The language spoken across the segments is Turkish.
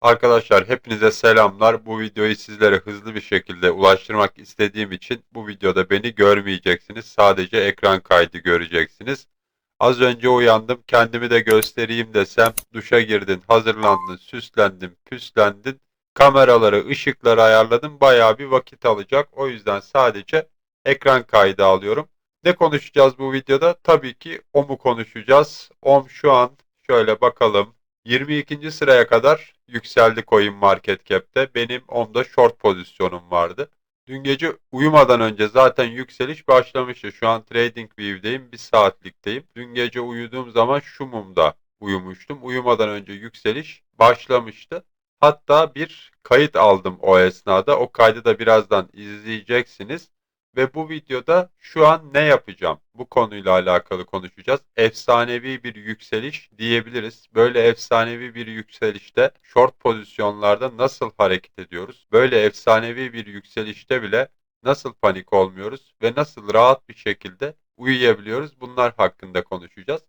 Arkadaşlar hepinize selamlar. Bu videoyu sizlere hızlı bir şekilde ulaştırmak istediğim için bu videoda beni görmeyeceksiniz. Sadece ekran kaydı göreceksiniz. Az önce uyandım. Kendimi de göstereyim desem duşa girdin, hazırlandın, süslendin, püslendin. Kameraları, ışıkları ayarladım. Bayağı bir vakit alacak. O yüzden sadece ekran kaydı alıyorum. Ne konuşacağız bu videoda? Tabii ki OM'u konuşacağız. OM şu an şöyle bakalım. 22. sıraya kadar yükseldi coin market cap'te. Benim onda short pozisyonum vardı. Dün gece uyumadan önce zaten yükseliş başlamıştı. Şu an trading view'deyim. Bir saatlikteyim. Dün gece uyuduğum zaman şu mumda uyumuştum. Uyumadan önce yükseliş başlamıştı. Hatta bir kayıt aldım o esnada. O kaydı da birazdan izleyeceksiniz. Ve bu videoda şu an ne yapacağım? Bu konuyla alakalı konuşacağız. Efsanevi bir yükseliş diyebiliriz. Böyle efsanevi bir yükselişte short pozisyonlarda nasıl hareket ediyoruz? Böyle efsanevi bir yükselişte bile nasıl panik olmuyoruz ve nasıl rahat bir şekilde uyuyabiliyoruz? Bunlar hakkında konuşacağız.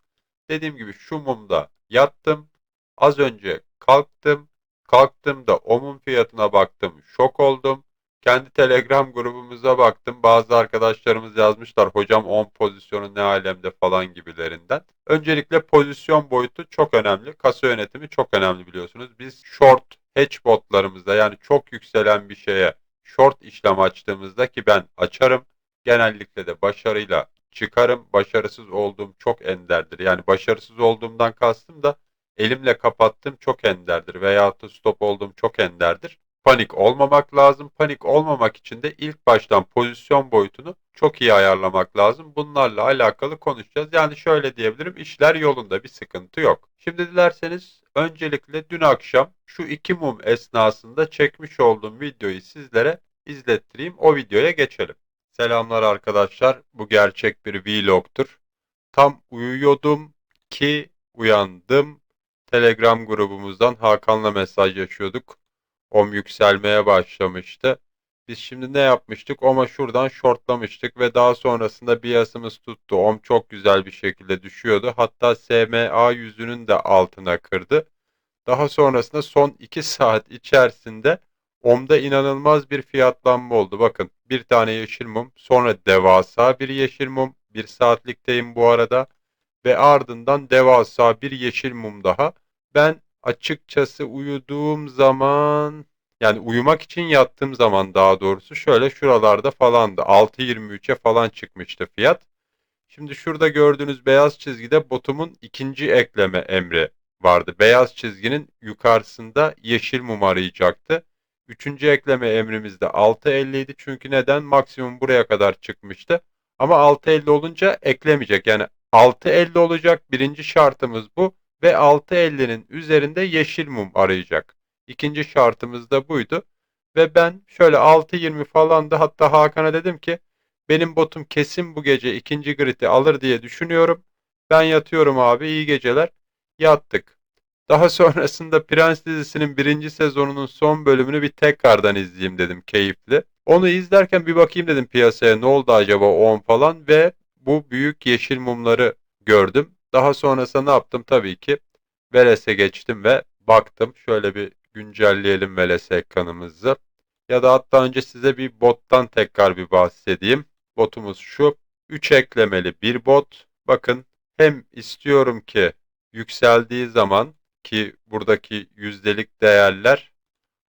Dediğim gibi şu mumda yattım. Az önce kalktım. Kalktığımda o mum fiyatına baktım. Şok oldum. Kendi Telegram grubumuza baktım. Bazı arkadaşlarımız yazmışlar hocam 10 pozisyonu ne alemde falan gibilerinden. Öncelikle pozisyon boyutu çok önemli. Kasa yönetimi çok önemli biliyorsunuz. Biz short hedge botlarımızda yani çok yükselen bir şeye short işlem açtığımızda ki ben açarım. Genellikle de başarıyla çıkarım. Başarısız olduğum çok enderdir. Yani başarısız olduğumdan kastım da elimle kapattığım çok enderdir. Veyahut da stop olduğum çok enderdir panik olmamak lazım. Panik olmamak için de ilk baştan pozisyon boyutunu çok iyi ayarlamak lazım. Bunlarla alakalı konuşacağız. Yani şöyle diyebilirim işler yolunda bir sıkıntı yok. Şimdi dilerseniz öncelikle dün akşam şu iki mum esnasında çekmiş olduğum videoyu sizlere izlettireyim. O videoya geçelim. Selamlar arkadaşlar. Bu gerçek bir vlogtur. Tam uyuyordum ki uyandım. Telegram grubumuzdan Hakan'la mesajlaşıyorduk. OM yükselmeye başlamıştı. Biz şimdi ne yapmıştık? OM'a şuradan shortlamıştık ve daha sonrasında biasımız tuttu. OM çok güzel bir şekilde düşüyordu. Hatta SMA yüzünün de altına kırdı. Daha sonrasında son 2 saat içerisinde OM'da inanılmaz bir fiyatlanma oldu. Bakın bir tane yeşil mum, sonra devasa bir yeşil mum. Bir saatlikteyim bu arada. Ve ardından devasa bir yeşil mum daha. Ben açıkçası uyuduğum zaman yani uyumak için yattığım zaman daha doğrusu şöyle şuralarda falandı. 6.23'e falan çıkmıştı fiyat. Şimdi şurada gördüğünüz beyaz çizgide botumun ikinci ekleme emri vardı. Beyaz çizginin yukarısında yeşil mum arayacaktı. Üçüncü ekleme emrimizde 6.50 idi. Çünkü neden? Maksimum buraya kadar çıkmıştı. Ama 6.50 olunca eklemeyecek. Yani 6.50 olacak. Birinci şartımız bu ve 6.50'nin üzerinde yeşil mum arayacak. İkinci şartımız da buydu. Ve ben şöyle 6.20 falan da hatta Hakan'a dedim ki benim botum kesin bu gece ikinci gridi alır diye düşünüyorum. Ben yatıyorum abi iyi geceler. Yattık. Daha sonrasında Prens dizisinin birinci sezonunun son bölümünü bir tekrardan izleyeyim dedim keyifli. Onu izlerken bir bakayım dedim piyasaya ne oldu acaba 10 falan ve bu büyük yeşil mumları gördüm. Daha sonrasında ne yaptım? Tabii ki Veles'e geçtim ve baktım. Şöyle bir güncelleyelim Veles ekranımızı. Ya da hatta önce size bir bottan tekrar bir bahsedeyim. Botumuz şu. 3 eklemeli bir bot. Bakın hem istiyorum ki yükseldiği zaman ki buradaki yüzdelik değerler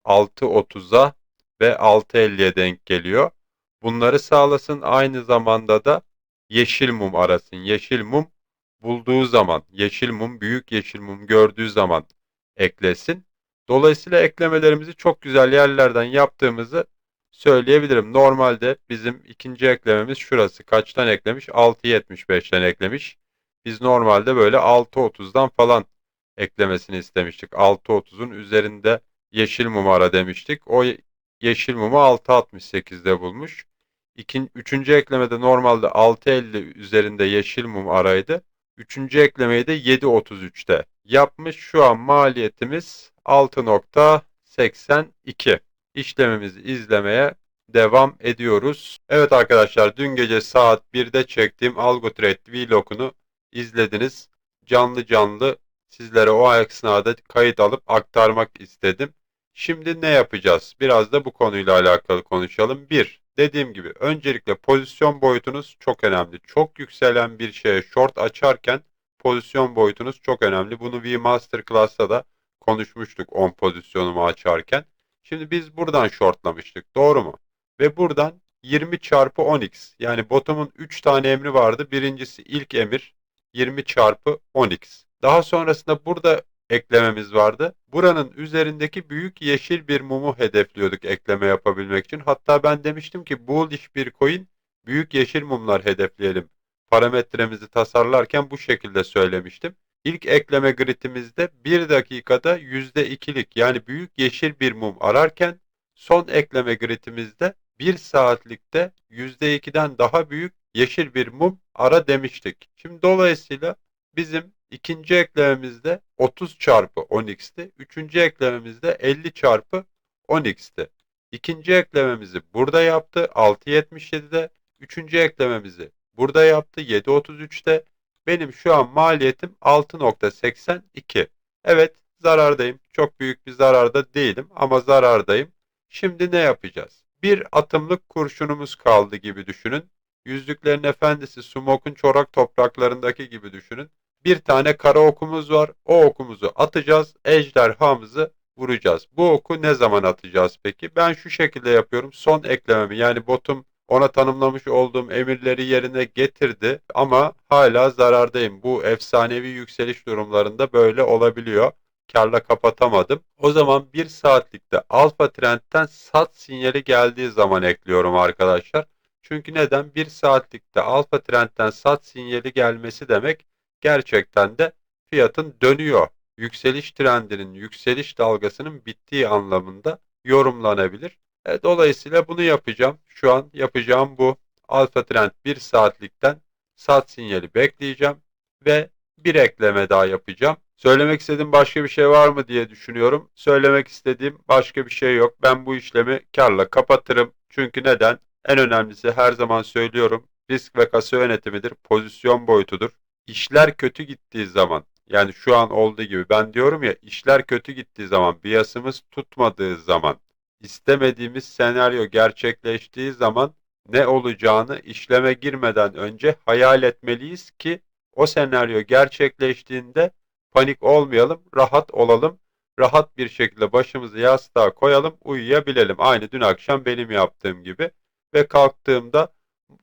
6.30'a ve 6.50'ye denk geliyor. Bunları sağlasın aynı zamanda da yeşil mum arasın. Yeşil mum bulduğu zaman, yeşil mum, büyük yeşil mum gördüğü zaman eklesin. Dolayısıyla eklemelerimizi çok güzel yerlerden yaptığımızı söyleyebilirim. Normalde bizim ikinci eklememiz şurası. Kaçtan eklemiş? 6.75'ten eklemiş. Biz normalde böyle 6.30'dan falan eklemesini istemiştik. 6.30'un üzerinde yeşil mum ara demiştik. O yeşil mumu 6.68'de bulmuş. İkin, üçüncü eklemede normalde 6.50 üzerinde yeşil mum araydı. Üçüncü eklemeyi de 7.33'te yapmış. Şu an maliyetimiz 6.82. İşlemimizi izlemeye devam ediyoruz. Evet arkadaşlar dün gece saat 1'de çektiğim AlgoTrade vlogunu izlediniz. Canlı canlı Sizlere o esnada kayıt alıp aktarmak istedim. Şimdi ne yapacağız? Biraz da bu konuyla alakalı konuşalım. 1. Dediğim gibi öncelikle pozisyon boyutunuz çok önemli. Çok yükselen bir şeye short açarken pozisyon boyutunuz çok önemli. Bunu V Masterclass'ta da konuşmuştuk 10 pozisyonumu açarken. Şimdi biz buradan shortlamıştık. Doğru mu? Ve buradan 20 çarpı 10x yani botumun 3 tane emri vardı. Birincisi ilk emir 20 çarpı 10x. Daha sonrasında burada eklememiz vardı. Buranın üzerindeki büyük yeşil bir mumu hedefliyorduk ekleme yapabilmek için. Hatta ben demiştim ki bullish bir coin büyük yeşil mumlar hedefleyelim. Parametremizi tasarlarken bu şekilde söylemiştim. İlk ekleme gridimizde 1 dakikada %2'lik yani büyük yeşil bir mum ararken son ekleme gridimizde 1 saatlikte %2'den daha büyük yeşil bir mum ara demiştik. Şimdi dolayısıyla bizim ikinci eklememizde 30 çarpı 10x'ti. Üçüncü eklememizde 50 çarpı 10x'ti. İkinci eklememizi burada yaptı 6.77'de. Üçüncü eklememizi burada yaptı 7.33'te. Benim şu an maliyetim 6.82. Evet zarardayım. Çok büyük bir zararda değilim ama zarardayım. Şimdi ne yapacağız? Bir atımlık kurşunumuz kaldı gibi düşünün. Yüzlüklerin Efendisi Sumok'un çorak topraklarındaki gibi düşünün. Bir tane kara okumuz var. O okumuzu atacağız. Ejderhamızı vuracağız. Bu oku ne zaman atacağız peki? Ben şu şekilde yapıyorum. Son eklememi yani botum ona tanımlamış olduğum emirleri yerine getirdi ama hala zarardayım. Bu efsanevi yükseliş durumlarında böyle olabiliyor. Karla kapatamadım. O zaman bir saatlikte alfa trendten sat sinyali geldiği zaman ekliyorum arkadaşlar. Çünkü neden? Bir saatlikte alfa trendten sat sinyali gelmesi demek gerçekten de fiyatın dönüyor. Yükseliş trendinin, yükseliş dalgasının bittiği anlamında yorumlanabilir. E, dolayısıyla bunu yapacağım. Şu an yapacağım bu. Alfa trend 1 saatlikten sat sinyali bekleyeceğim ve bir ekleme daha yapacağım. Söylemek istediğim başka bir şey var mı diye düşünüyorum. Söylemek istediğim başka bir şey yok. Ben bu işlemi karla kapatırım. Çünkü neden? En önemlisi her zaman söylüyorum. Risk ve kasa yönetimidir. Pozisyon boyutudur. İşler kötü gittiği zaman yani şu an olduğu gibi ben diyorum ya işler kötü gittiği zaman biasımız tutmadığı zaman istemediğimiz senaryo gerçekleştiği zaman ne olacağını işleme girmeden önce hayal etmeliyiz ki o senaryo gerçekleştiğinde panik olmayalım, rahat olalım. Rahat bir şekilde başımızı yastığa koyalım, uyuyabilelim. Aynı dün akşam benim yaptığım gibi. Ve kalktığımda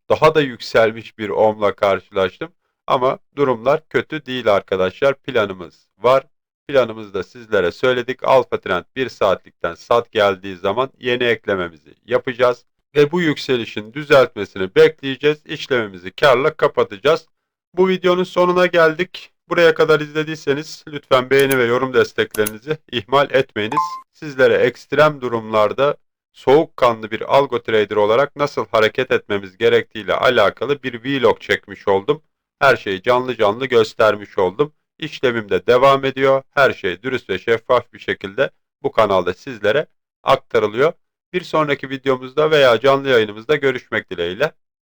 daha da yükselmiş bir omla karşılaştım. Ama durumlar kötü değil arkadaşlar. Planımız var. Planımızı da sizlere söyledik. Alfa Trend 1 saatlikten sat geldiği zaman yeni eklememizi yapacağız. Ve bu yükselişin düzeltmesini bekleyeceğiz. İşlemimizi karla kapatacağız. Bu videonun sonuna geldik. Buraya kadar izlediyseniz lütfen beğeni ve yorum desteklerinizi ihmal etmeyiniz. Sizlere ekstrem durumlarda soğukkanlı bir algo trader olarak nasıl hareket etmemiz gerektiğiyle alakalı bir vlog çekmiş oldum. Her şeyi canlı canlı göstermiş oldum. İşlemim de devam ediyor. Her şey dürüst ve şeffaf bir şekilde bu kanalda sizlere aktarılıyor. Bir sonraki videomuzda veya canlı yayınımızda görüşmek dileğiyle.